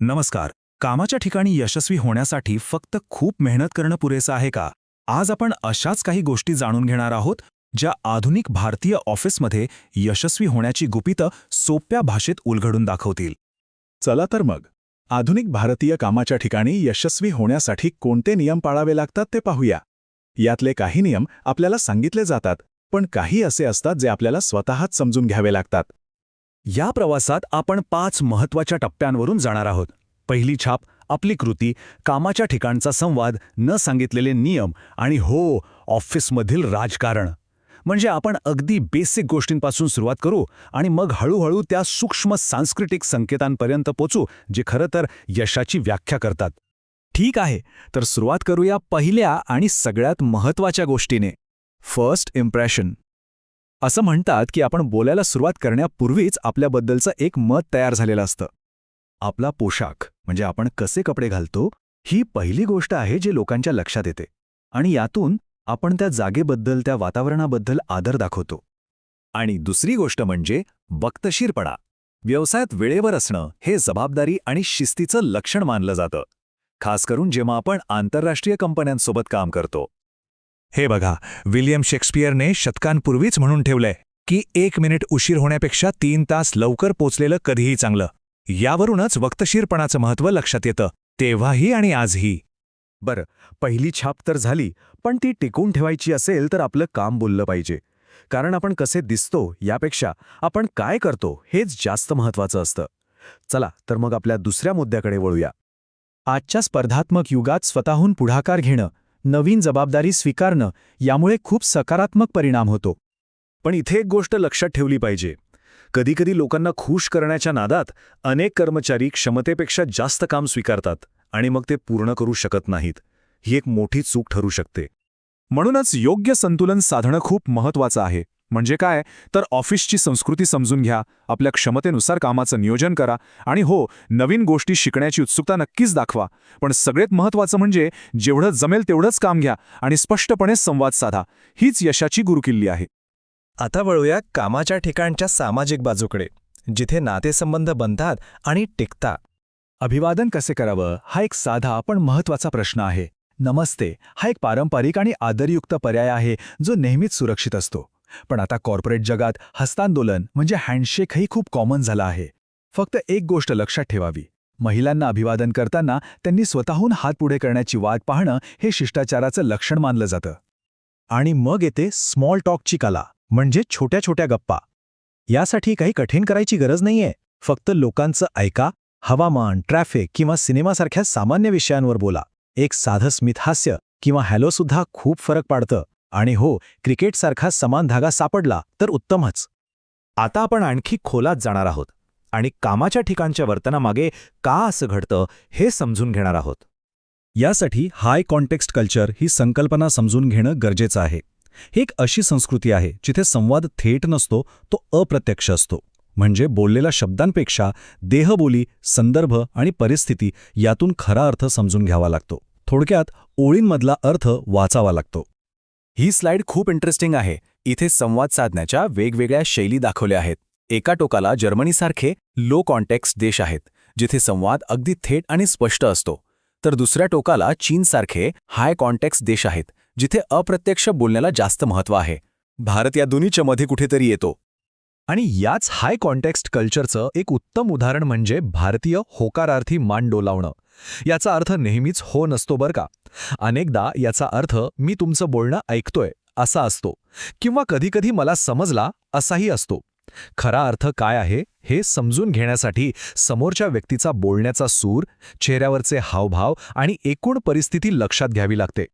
नमस्कार. कामाच्या ठिकाणी यशस्वी होण्यासाठी फक्त खूप मेहनत करणं पुरेसं आहे का? आज आपण अशाच काही गोष्टी जाणून घेणार आहोत ज्या आधुनिक भारतीय ऑफिसमध्ये यशस्वी होण्याची गुपितं सोप्या भाषेत उलगडून दाखवतील. चला तर मग. आधुनिक भारतीय कामाच्या ठिकाणी यशस्वी होण्यासाठी कोणते नियम पाळावे लागतात ते पाहूया. यातले काही नियम आपल्याला सांगितले जातात पण काही असे असतात जे आपल्याला स्वतःच समजून घ्यावे लागतात. या प्रवासात आपण पाच महत्त्वाच्या टप्प्यांवरून जाणार आहोत. पहिली छाप आपली कृती कामाच्या ठिकाणचा संवाद न सांगितलेले नियम आणि हो ऑफिसमधील राजकारण. म्हणजे आपण अगदी बेसिक गोष्टींपासून सुरुवात करू आणि मग हळूहळू त्या सूक्ष्म सांस्कृतिक संकेतांपर्यंत पोचू जे खरं तर यशाची व्याख्या करतात. ठीक आहे तर सुरुवात करूया पहिल्या आणि सगळ्यात महत्त्वाच्या गोष्टीने. फर्स्ट इम्प्रेशन असं म्हणतात की आपण बोलायला सुरुवात करण्यापूर्वीच आपल्याबद्दलचं एक मत तयार झालेलं असतं. आपला पोशाख म्हणजे आपण कसे कपडे घालतो ही पहिली गोष्ट आहे जे लोकांच्या लक्षात येते. आणि यातून आपण त्या जागेबद्दल त्या वातावरणाबद्दल आदर दाखवतो. आणि दुसरी गोष्ट म्हणजे वक्तशीरपणा व्यवसायात वेळेवर असणं हे जबाबदारी आणि शिस्तीचं लक्षण मानलं जातं. खास करून जेव्हा आपण आंतरराष्ट्रीय कंपन्यांसोबत काम करतो. हे बघा विलियम शेक्सपियरने शतकांपूर्वीच म्हणून ठेवलंय की एक मिनिट उशीर होण्यापेक्षा तीन तास लवकर पोचलेलं कधीही चांगलं. यावरूनच वक्तशीरपणाचं महत्त्व लक्षात येतं तेव्हाही आणि आजही. बरं पहिली छाप तर झाली पण ती टिकून ठेवायची असेल तर आपलं काम बोललं पाहिजे. कारण आपण कसे दिसतो यापेक्षा आपण काय करतो हेच जास्त महत्त्वाचं असतं. चला तर मग आपल्या दुसऱ्या मुद्द्याकडे वळूया. आजच्या स्पर्धात्मक युगात स्वतःहून पुढाकार घेणं नवीन जबाबदारी स्वीकारणं यामुळे खूप सकारात्मक परिणाम होतो. पण इथे एक गोष्ट लक्षात ठेवली पाहिजे. कधीकधी लोकांना खुश करण्याच्या नादात अनेक कर्मचारी क्षमतेपेक्षा जास्त काम स्वीकारतात आणि मग ते पूर्ण करू शकत नाहीत. ही एक मोठी चूक ठरू शकते. म्हणूनच योग्य संतुलन साधणं खूप महत्वाचं आहे. म्हणजे काय? तर ऑफिसची संस्कृती समजून घ्या आपल्या क्षमतेनुसार कामाचं नियोजन करा आणि हो नवीन गोष्टी शिकण्याची उत्सुकता नक्कीच दाखवा. पण सगळ्यात महत्वाचं म्हणजे जेवढं जमेल तेवढंच काम घ्या आणि स्पष्टपणे संवाद साधा. हीच यशाची गुरुकिल्ली आहे. आता वळूया कामाच्या ठिकाणच्या सामाजिक बाजूकडे जिथे नातेसंबंध बनतात आणि टिकतात अभिवादन कसे करावं? हा एक साधा पण महत्त्वाचा प्रश्न आहे. नमस्ते हा एक पारंपरिक आणि आदरयुक्त पर्याय आहे जो नेहमीच सुरक्षित असतो. पण आता कॉर्पोरेट जगात हस्तांदोलन म्हणजे हँडशेकही खूप कॉमन झाला आहे. फक्त एक गोष्ट लक्षात ठेवावी. महिलांना अभिवादन करताना त्यांनी स्वतःहून हात पुढे करण्याची वाट पाहणं हे शिष्टाचाराचं लक्षण मानलं जातं. आणि मग येते स्मॉल टॉकची कला म्हणजे छोट्या छोट्या गप्पा. यासाठी काही कठीण करायची गरज नाहीये. फक्त लोकांचं ऐका हवामान ट्रॅफिक किंवा सिनेमासारख्या सामान्य विषयांवर बोला. एक साधं स्मितहास्य किंवा हॅलोसुद्धा खूप फरक पाडतं. आणि हो क्रिकेटसारखा समान धागा सापडला तर उत्तमच. आता आपण आणखी खोलात जाणार आहोत आणि कामाच्या ठिकाणच्या वर्तनामागे का असं घडतं हे समजून घेणार आहोत. यासाठी हाय कॉन्टेक्स्ट कल्चर ही संकल्पना समजून घेणं गरजेचं आहे. ही एक अशी संस्कृती आहे जिथे संवाद थेट नसतो तो अप्रत्यक्ष असतो. म्हणजे बोललेल्या शब्दांपेक्षा देहबोली संदर्भ आणि परिस्थिती यातून खरा अर्थ समजून घ्यावा लागतो. थोडक्यात ओळींमधला अर्थ वाचावा लागतो. ही स्लाइड खूप इंटरेस्टिंग आहे. इथे संवाद साधण्याच्या वेगवेगळ्या शैली दाखवल्या आहेत. एका टोकाला जर्मनीसारखे लो कॉन्टेक्स्ट देश आहेत जिथे संवाद अगदी थेट आणि स्पष्ट असतो. तर दुसऱ्या टोकाला चीनसारखे हाय कॉन्टेक्स्ट देश आहेत जिथे अप्रत्यक्ष बोलण्याला जास्त महत्त्व आहे. भारत या दोन्हीच्या मध्ये कुठेतरी येतो. आणि याच हाय कॉन्टेक्स्ट कल्चरचं एक उत्तम उदाहरण म्हणजे भारतीय होकारार्थी मान डोलावणं याचा अर्थ नेहमीच हो नसतो बरं का? अनेकदा याचा अर्थ मी तुमचं बोलणं ऐकतोय असा असतो. किंवा कधीकधी मला समजला असाही असतो. खरा अर्थ काय आहे हे समजून घेण्यासाठी समोरच्या व्यक्तीचा बोलण्याचा सूर चेहऱ्यावरचे हावभाव आणि एकूण परिस्थिती लक्षात घ्यावी लागते.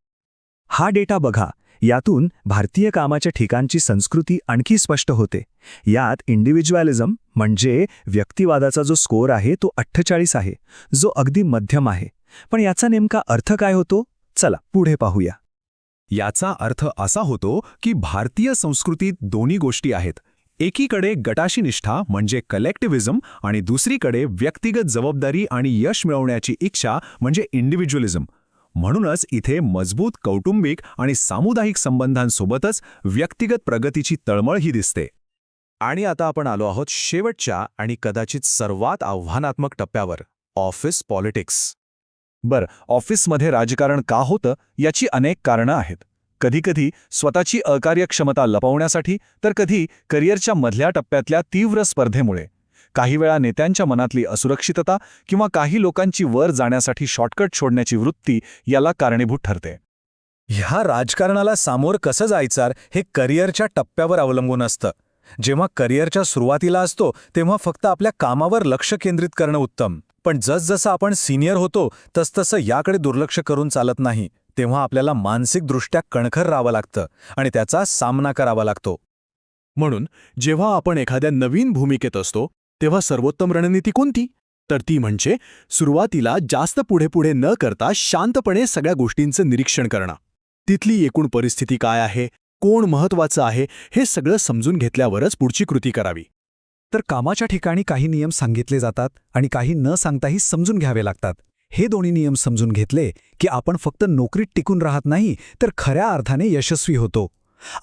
हा डेटा बघा. यातून भारतीय कामाच्या ठिकाणची संस्कृती आणखी स्पष्ट होते. यात इंडिव्हिज्युअलिझम म्हणजे व्यक्तिवादाचा जो स्कोअर आहे तो अठ्ठेचाळीस आहे जो अगदी मध्यम आहे. पण याचा नेमका अर्थ काय होतो? चला पुढे पाहूया. याचा अर्थ असा होतो की भारतीय संस्कृतीत दोन्ही गोष्टी आहेत. एकीकडे गटाशी निष्ठा म्हणजे कलेक्टिव्हिझम आणि दुसरीकडे व्यक्तिगत जबाबदारी आणि यश मिळवण्याची इच्छा म्हणजे इंडिव्हिज्युअलिझम म्हणूनच इथे मजबूत कौटुंबिक आणि सामुदायिक संबंधांसोबतच व्यक्तिगत प्रगतीची तळमळही दिसते. आणि आता आपण आलो आहोत शेवटच्या आणि कदाचित सर्वात आव्हानात्मक टप्प्यावर ऑफिस पॉलिटिक्स. बर ऑफिसमध्ये राजकारण का होतं याची अनेक कारणं आहेत. कधीकधी स्वतःची अकार्यक्षमता लपवण्यासाठी तर कधी करिअरच्या मधल्या टप्प्यातल्या तीव्र स्पर्धेमुळे. काही वेळा नेत्यांच्या मनातली असुरक्षितता किंवा काही लोकांची वर जाण्यासाठी शॉर्टकट छोडण्याची वृत्ती याला कारणीभूत ठरते. ह्या राजकारणाला सामोर कसं जायचार हे करिअरच्या टप्प्यावर अवलंबून असतं. जेव्हा करिअरच्या सुरुवातीला असतो तेव्हा फक्त आपल्या कामावर लक्ष केंद्रित करणं उत्तम. पण जसजसं आपण सिनियर होतो तसतसं याकडे दुर्लक्ष करून चालत नाही. तेव्हा आपल्याला मानसिकदृष्ट्या कणखर राहावं लागतं आणि त्याचा सामना करावा लागतो. म्हणून जेव्हा आपण एखाद्या नवीन भूमिकेत असतो तेव्हा सर्वोत्तम रणनीती कोणती? तर ती म्हणजे सुरुवातीला जास्त पुढे पुढे न करता शांतपणे सगळ्या गोष्टींचं निरीक्षण करणं. तिथली एकूण परिस्थिती काय आहे? कोण महत्वाचं आहे? हे सगळं समजून घेतल्यावरच पुढची कृती करावी. तर कामाच्या ठिकाणी काही नियम सांगितले जातात आणि काही न सांगताही समजून घ्यावे लागतात. हे दोन्ही नियम समजून घेतले की आपण फक्त नोकरीत टिकून राहत नाही तर खऱ्या अर्थाने यशस्वी होतो.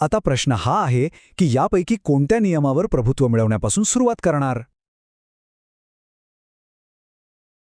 आता प्रश्न हा आहे की यापैकी कोणत्या नियमावर प्रभुत्व मिळवण्यापासून सुरुवात करणार?